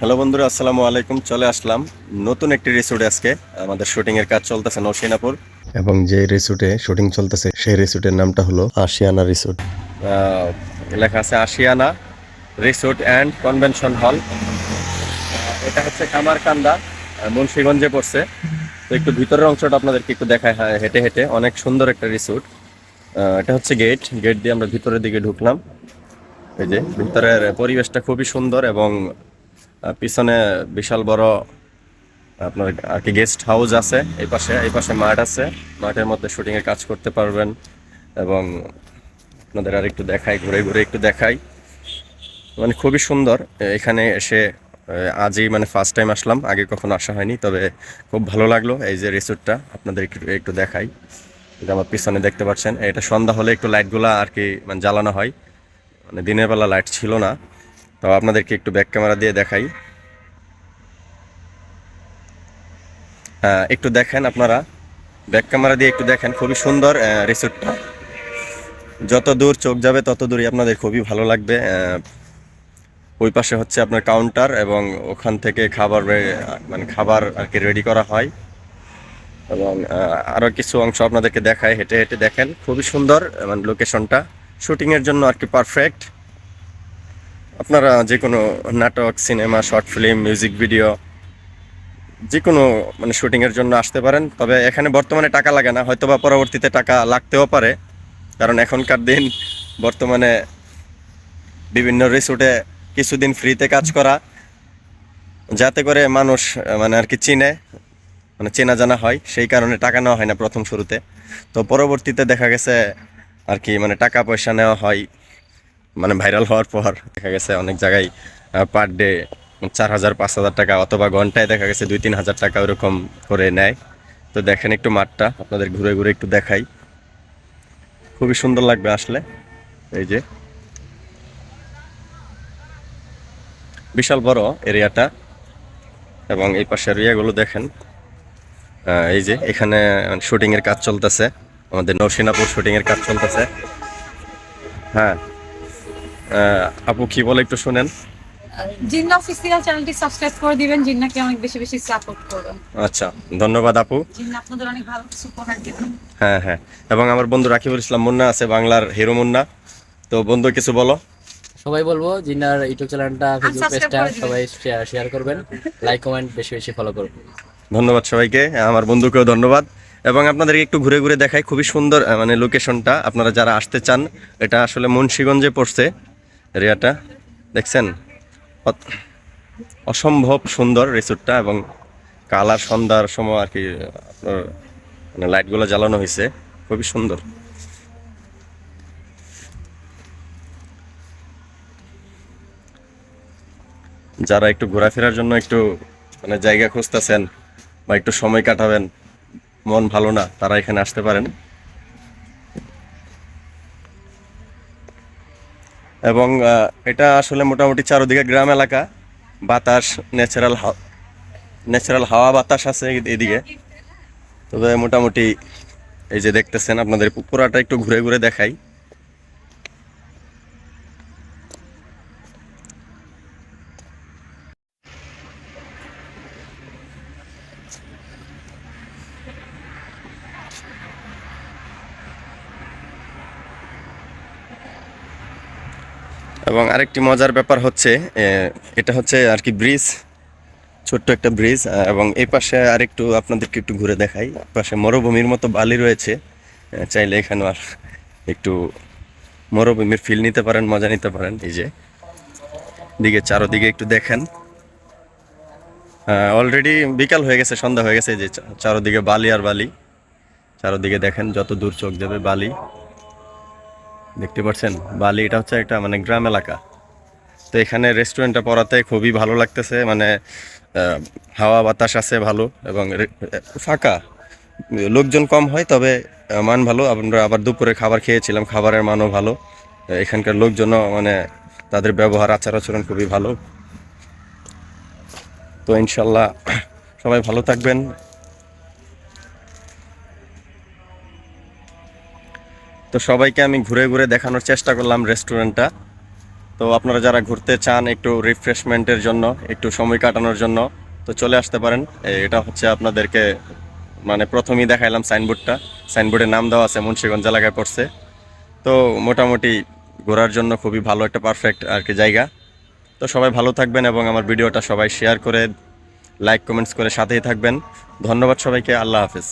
Hello বন্ধুরা আসসালামু আলাইকুম। চলে আসলাম নতুন একটি রিসোর্টে আজকে। আমাদের শুটিং এর কাজ চলতেছে নৌসিনাপুর এবং যে রিসোর্টে শুটিং চলতেছে সেই রিসোর্টের নামটা হলো আশিয়ানা রিসোর্ট। লেখা আছে Ashiana resort and convention hall. এটা হচ্ছে কামারকান্দা মুন্সিগঞ্জে পড়ছে। তো একটু ভিতরের অংশটা আপনাদেরকে একটু দেখায় হ্যাঁ, হেঁটে হেঁটে। অনেক সুন্দর একটা রিসোর্ট। এটা হচ্ছে গেট। গেট দিয়ে আমরা ভিতরের দিকে ঢুকলাম। এই যে ভিতরের পরিবেশটা খুবই সুন্দর এবং পিছনে বিশাল বড়, আপনার আর কি গেস্ট হাউস আছে, এই পাশে এই পাশে মাঠ আছে। মাঠের মধ্যে শুটিং এর কাজ করতে পারবেন এবং আপনাদের আর একটু দেখাই, ঘুরে ঘুরে একটু দেখাই। মানে খুবই সুন্দর, এখানে এসে আজই মানে ফার্স্ট টাইম আসলাম, আগে কখনো আসা হয়নি, তবে খুব ভালো লাগল এই যে রিসোর্টটা আপনাদের একটু একটু দেখাই। এটা আমার পিছনে দেখতে পাচ্ছেন, এটা সন্ধ্যা হলে একটু লাইটগুলা আর কি মানে জ্বালানো হয়। মানে দিনের বেলা লাইট ছিল না তো আপনাদেরকে একটু ব্যাক ক্যামেরা দিয়ে দেখাই। একটু দেখেন আপনারা। ব্যাক ক্যামেরা দিয়ে একটু দেখেন, খুবই সুন্দর রিসোর্টটা যত দূর চোখ যাবে, তত দূরই আপনাদের খুবই ভালো লাগবে। ওই পাশে হচ্ছে আপনার কাউন্টার এবং ওখান থেকে খাবার মানে খাবার আর কি রেডি করা হয়। এবং আরও কিছু অংশ আপনাদেরকে দেখায় হেঁটে হেঁটে দেখেন। খুবই সুন্দর মানে লোকেশনটা শুটিংয়ের জন্য আর কি পারফেক্ট আপনারা যে কোনো নাটক, cinema, short film, music video, যে কোনো মানে শুটিং এর জন্য আসতে পারেন। তবে এখানে বর্তমানে টাকা লাগে না। হয়তো বা পরবর্তীতে টাকা লাগতেও পারে। কারণ এখনকার দিন বর্তমানে বিভিন্ন রিসোর্টে কিছুদিন ফ্রিতে কাজ করা, যাতে করে মানুষ মানে আর কি চিনে মানে চেনা জানা হয়। সেই কারণে টাকা নেওয়া হয় না প্রথম শুরুতে। তো পরবর্তীতে দেখা গেছে আর কি মানে টাকা পয়সা নেওয়া হয়। মানে ভাইরাল হওয়ার পর দেখা গেছে অনেক জায়গায় পার ডে চার হাজার, পাঁচ হাজার টাকা অথবা ঘন্টায় দেখা গেছে দুই, তিন হাজার টাকা ওরকম করে নেয়। তো দেখেন একটু মাঠটা, আপনাদের ঘুরে ঘুরে একটু দেখাই। খুবই সুন্দর লাগবে আসলে, এই যে। বিশাল বড় এরিয়াটা এবং এই পাশের এরিয়াগুলো দেখেন এই যে এখানে শুটিংয়ের কাজ চলতেছে। আমাদের নৌসিনাপুর শুটিংয়ের কাজ চলতেছে। হ্যাঁ। আপু কি বলে একটু শুনেন। জিন্না অফিসিয়াল চ্যানেলটি সাবস্ক্রাইব করে দিবেন জিন্নাকে অনেক বেশি বেশি সাপোর্ট করবেন। আচ্ছা ধন্যবাদ আপু। জিন্না আপনাদের অনেক ভালো কিছু উপহার দেবেন হ্যাঁ হ্যাঁ। এবং আমার বন্ধু রাকিবুল ইসলাম মুন্না আছে বাংলার হিরো মুন্না। তো বন্ধু কিছু বলো। সবাই বলব জিন্নার ইউটিউব চ্যানেলটা ফেসবুক পেজটা সবাই শেয়ার শেয়ার করবেন। লাইক কমেন্ট বেশি বেশি ফলো করবেন ধন্যবাদ সবাইকে আমার বন্ধুকেও ধন্যবাদ। এবং আপনাদেরকে একটু ঘুরে ঘুরে দেখাই খুবই সুন্দর মানে লোকেশনটা আপনারা যারা আসতে চান এটা আসলে মুন্সিগঞ্জে পড়ছে। এরিয়াটা। দেখছেন? অসম্ভব সুন্দর রিসোর্টটা এবং কালার সন্ধ্যার সময় আর কি আপনার মানে লাইটগুলো জ্বালানো হয়েছে। খুবই সুন্দর। যারা একটু ঘোরাফেরার জন্য একটু মানে জায়গা খুঁজতেছেন বা একটু সময় কাটাবেন, মন ভালো না, তারা এখানে আসতে পারেন। এবং এটা আসলে মোটামুটি চারোদিকে গ্রাম এলাকা। বাতাস ন্যাচারাল ন্যাচারাল হাওয়া বাতাস আছে এদিকে। তবে মোটামুটি এই যে দেখতেছেন, আপনাদের পুকুরাটা একটু ঘুরে ঘুরে দেখাই। এবং আরেকটি মজার ব্যাপার হচ্ছে এটা হচ্ছে আর কি ব্রিজ, ছোট্ট একটা ব্রিজ এবং এই পাশে আরেকটু আপনাদেরকে একটু ঘুরে দেখাই। পাশে মরুভূমির মতো বালি রয়েছে চাইলে এখানে আর একটু মরুভূমির ফিল নিতে পারেন, মজা নিতে পারেন। এই যে, দিকে চারোদিকে একটু দেখেন। অলরেডি বিকাল হয়ে গেছে, সন্ধ্যা হয়ে গেছে যে চারোদিকে বালি আর বালি। চারোদিকে দেখেন, যত দূর চোখ যাবে বালি। দেখতে পাচ্ছেন বালি, এটা হচ্ছে একটা মানে গ্রাম এলাকা। তো এখানে রেস্টুরেন্টটা পড়াতে খুবই ভালো লাগতেছে মানে হাওয়া বাতাস আছে ভালো এবং ফাঁকা। লোকজন কম হয়, তবে মান ভালো। আমরা আবার দুপুরে খাবার খেয়েছিলাম, খাবারের মানও ভালো। এখানকার লোকজনও মানে তাদের ব্যবহার, আচার আচরণ খুবই ভালো। তো ইনশাল্লাহ, সবাই ভালো থাকবেন। তো সবাইকে আমি ঘুরে ঘুরে দেখানোর চেষ্টা করলাম রেস্টুরেন্টটা। তো আপনারা যারা ঘুরতে চান একটু রিফ্রেশমেন্টের জন্য, একটু সময় কাটানোর জন্য, তো চলে আসতে পারেন। এটা হচ্ছে আপনাদেরকে মানে প্রথমেই দেখাইলাম সাইনবোর্ডটা। সাইনবোর্ডের নাম দেওয়া আছে, মুন্সীগঞ্জ এলাকায় পড়ছে। তো মোটামুটি ঘোরার জন্য খুবই ভালো একটা পারফেক্ট আর কি জায়গা। তো সবাই ভালো থাকবেন এবং আমার ভিডিওটা সবাই শেয়ার করে, লাইক, কমেন্টস করে সাথেই থাকবেন। ধন্যবাদ সবাইকে, আল্লাহ হাফেজ।